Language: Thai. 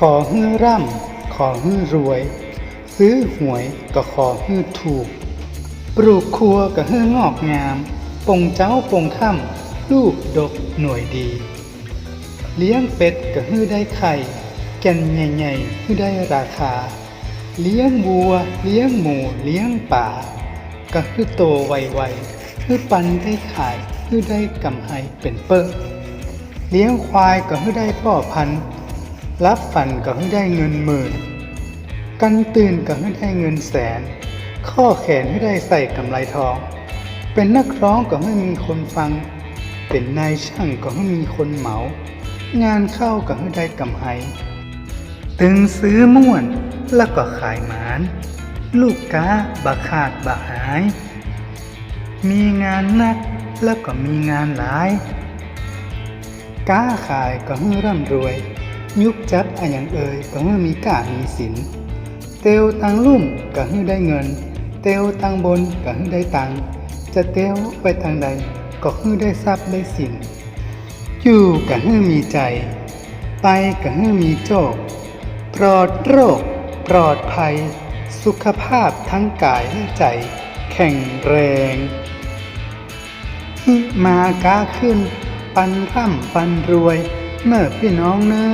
ขอฮื้อร่ำ ขอฮื้อรวย ซื้อหวยก็ขอฮื้อถูก ปลูกครัวก็ฮื้องอกงาม ปงเจ้าปงค่ำลูกดกหน่วยดี เลี้ยงเป็ดก็ฮื้อได้ไข่แก่นใหญ่ๆฮื้อได้ราคา เลี้ยงวัว เลี้ยงหมูเลี้ยงป่า ก็ฮื้อโตไวๆฮื้อปันได้ขายฮื้อได้กำไรเป็นเปิ้งเลี้ยงควายก็ฮื้อได้พ่อพันธุ์ รับฝันก็ให้ได้เงินหมื่น กันตื่นก็ให้ได้เงินแสน ข้อแขนให้ได้ใส่กำไรทอง เป็นนักร้องก็ให้มีคนฟัง เป็นนายช่างก็ให้มีคนเหมา งานเข้าก็ให้ได้กำไรตึงซื้อม่วนแล้วก็ขายหมาน ลูกก้าบาขาดบาหาย มีงานนักแล้วก็มีงานหลาย ก้าขายก็ให้ร่ำรวย ยุกจับอะอย่างเอ่ยก็ให้มีกามีสิน เตียวตังลุ่มก็ให้ได้เงิน เตียวตังบนก็ให้ได้ตัง จะเตียวไปทางใดก็ให้ได้ทรัพย์ได้สิน อยู่ก็ให้มีใจ ไปก็ให้มีโจกปลอดโรค ปลอดภัย สุขภาพทั้งกายและใจ แข็งแรงฮิมากาขึ้น ปันร่ำปันรวย เนอพี่น้องเนอ